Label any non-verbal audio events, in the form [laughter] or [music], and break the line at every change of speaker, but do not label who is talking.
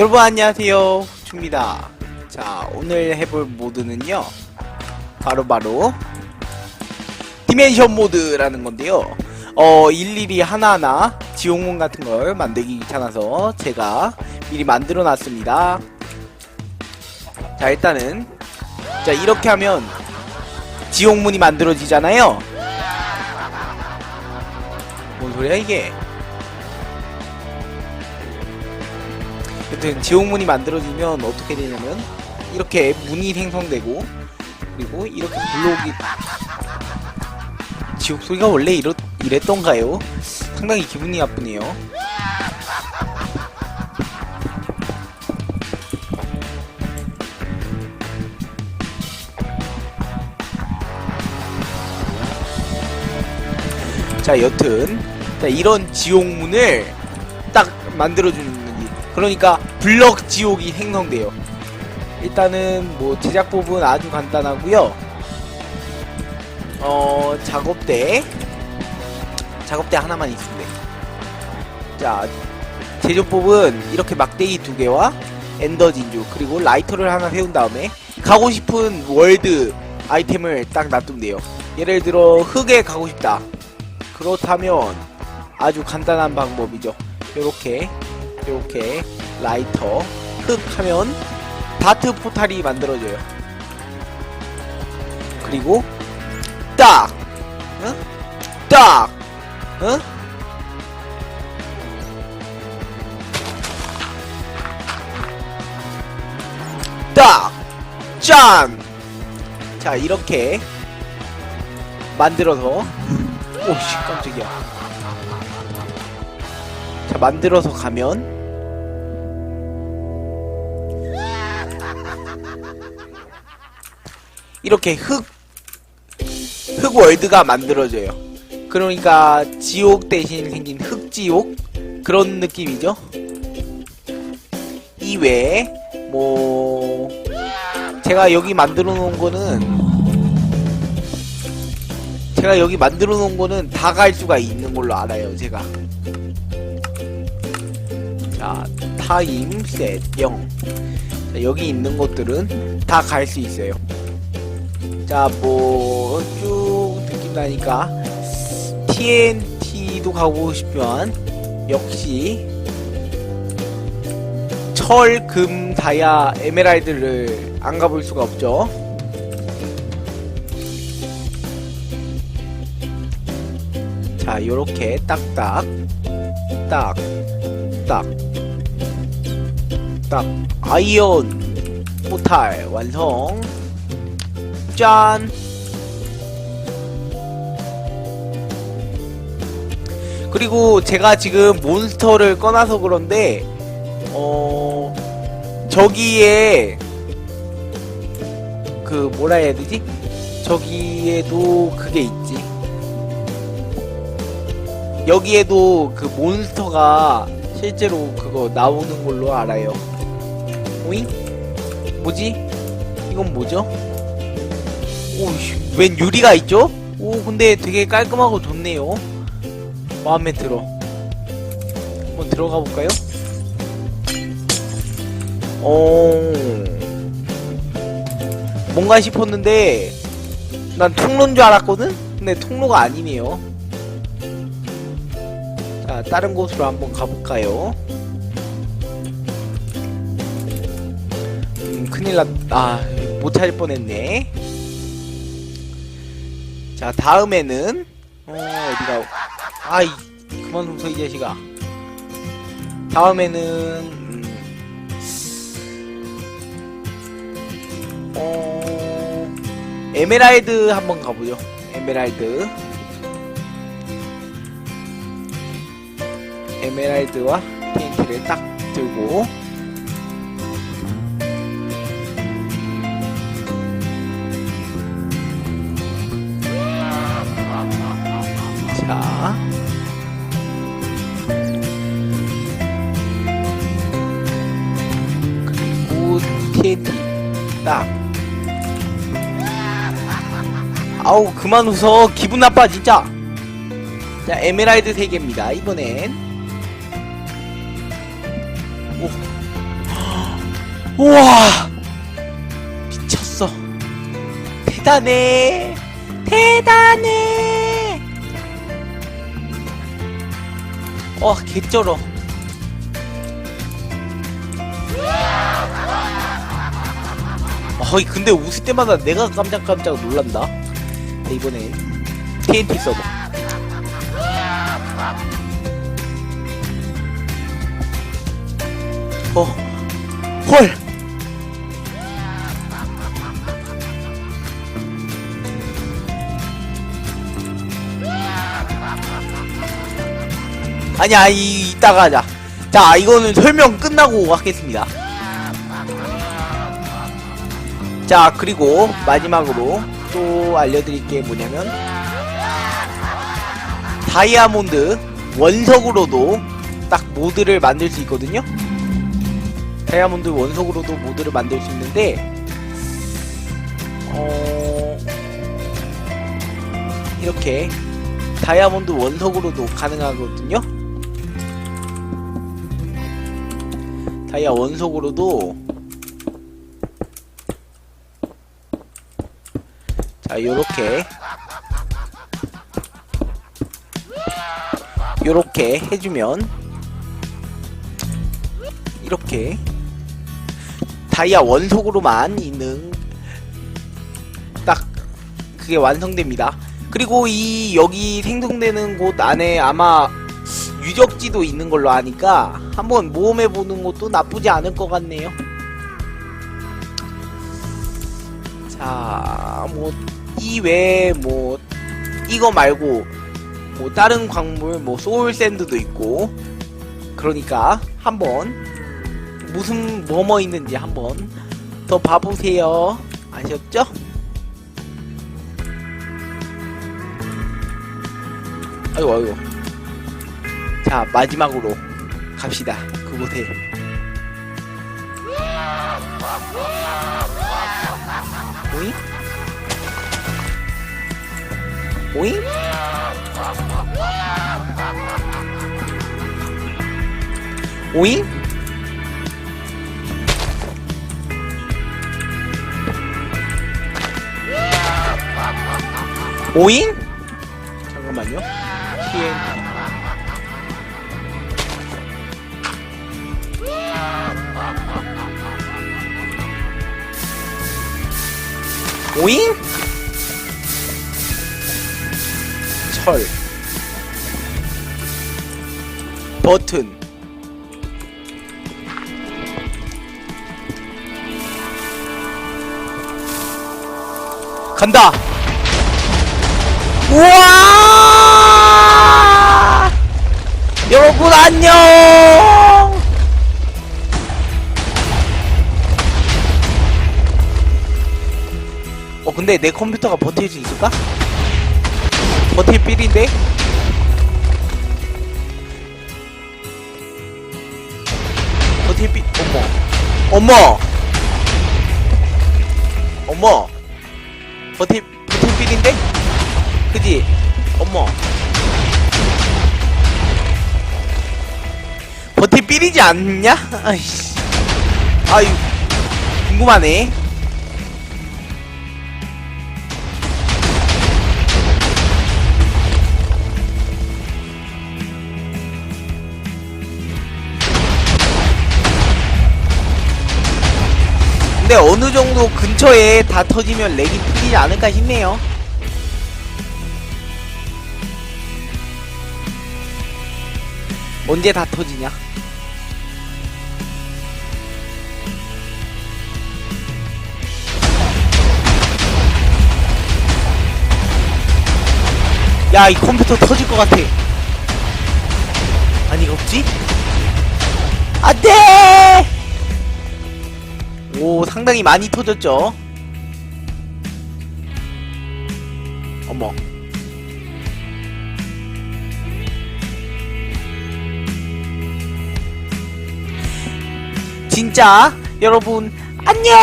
여러분 안녕하세요. 춥니다. 자 오늘 해볼 모드는요. 바로 바로 디멘션 모드라는 건데요. 어 일일이 하나하나 지옥문 같은 걸 만들기 귀찮아서 제가 미리 만들어 놨습니다. 자 일단은. 자 이렇게 하면 지옥문이 만들어지잖아요. 뭔 소리야 이게 여튼 지옥문이 만들어지면 어떻게 되냐면 이렇게 문이 생성되고 그리고 이렇게 블록이 지옥 소리가 원래 이렇, 이랬던가요? 상당히 기분이 나쁘네요. 자, 여튼 자, 이런 지옥문을 딱 만들어주는 게 그러니까 블럭 지옥이 생성돼요. 일단은 뭐 제작법은 아주 간단하고요. 어 작업대 작업대 하나만 돼. 자 제조법은 이렇게 막대기 두 개와 엔더 진주 그리고 라이터를 하나 세운 다음에 가고 싶은 월드 아이템을 딱 놔두면 돼요. 예를 들어 흙에 가고 싶다. 그렇다면 아주 간단한 방법이죠. 요렇게 요렇게 라이터 흙 하면 다트 포탈이 만들어져요. 그리고 딱, 응? 딱, 응? 딱, 짠. 자 이렇게 만들어서 오씨 깜짝이야. 자 만들어서 가면 이렇게 흙, 흙 월드가 만들어져요. 그러니까 지옥 대신 생긴 흙지옥? 그런 느낌이죠. 이외에, 뭐, 제가 여기 만들어 놓은 거는, 제가 여기 만들어 놓은 거는 다 갈 수가 있는 걸로 알아요, 제가. 자, 타임, 셋, 0. 자, 여기 있는 것들은 다 갈 수 있어요. 자, 뭐, 쭉 느낌 나니까, TNT도 가고 싶지만, 역시, 철, 금, 다이아, 에메랄드를 안 가볼 수가 없죠. 자, 요렇게 딱딱, 딱, 딱, 딱, 아이언, 포탈, 완성. 짠! 그리고 제가 지금 몬스터를 꺼놔서 그런데, 어, 저기에, 그, 뭐라 해야 되지? 저기에도 그게 있지. 여기에도 그 몬스터가 실제로 그거 나오는 걸로 알아요. 오잉? 뭐지? 이건 뭐죠? 오, 씨, 웬 유리가 있죠? 오, 근데 되게 깔끔하고 좋네요. 마음에 들어. 한번 들어가 볼까요? 어, 뭔가 싶었는데, 난 통로인 줄 알았거든? 근데 통로가 아니네요. 자, 다른 곳으로 한번 가볼까요? 음, 큰일 났, 아, 못 찾을 뻔했네. 자, 다음에는, 어, 어디가, 아이, 그만 웃어, 이 자식아. 다음에는, 음, 어, 에메랄드 한번 가보죠. 에메랄드. 에메랄드와 TNT를 딱 들고, 딱. 아우 그만 웃어 기분 나빠 진짜. 자 에메랄드 3개입니다 이번엔. 오. 우와 미쳤어 대단해 대단해 어 개쩔어 어이 근데 웃을 때마다 내가 깜짝깜짝 놀란다 네, 이번엔 TNT 서버 어 헐! 아니야, 이, 이따가 하자. 자, 이거는 설명 끝나고 하겠습니다. 자, 그리고 마지막으로 또 알려드릴 게 뭐냐면, 다이아몬드 원석으로도 딱 모드를 만들 수 있거든요? 다이아몬드 원석으로도 모드를 만들 수 있는데 어... 이렇게 다이아몬드 원석으로도 가능하거든요 다이아 원석으로도 자 요렇게 요렇게 해주면 이렇게 다이아 원석으로만 있는 딱 그게 완성됩니다. 그리고 이 여기 생성되는 곳 안에 아마 유적지도 있는 걸로 아니까 한번 모험해 보는 것도 나쁘지 않을 것 같네요. 자, 뭐 이 외에 뭐 이거 말고 뭐 다른 광물 뭐 소울 샌드도 있고 그러니까 한번 무슨 뭐뭐 있는지 한번 더 봐보세요. 아셨죠? 아이고 아이고. 자 마지막으로 갑시다. 그곳에. 오잉? 오잉? 오잉? 오잉? 잠깐만요. TNT. 오잉? 철. 버튼. 간다! 우와! 여러분 안녕! 어 근데 내 컴퓨터가 버틸 수 있을까? 버틸 필인데? 버틸 필 어머 어머 어머 버틸 버틸 필인데? 그지? 어머. 버틸 삘이지 않냐? [laughs] 아이씨. 아유, 궁금하네. 근데 어느 정도 근처에 다 터지면 렉이 풀리지 않을까 싶네요. 언제 다 터지냐? 야, 이 컴퓨터 터질 것 같아. 아니, 없지? 안 돼! 오, 상당히 많이 터졌죠? 어머. 진짜 여러분 안녕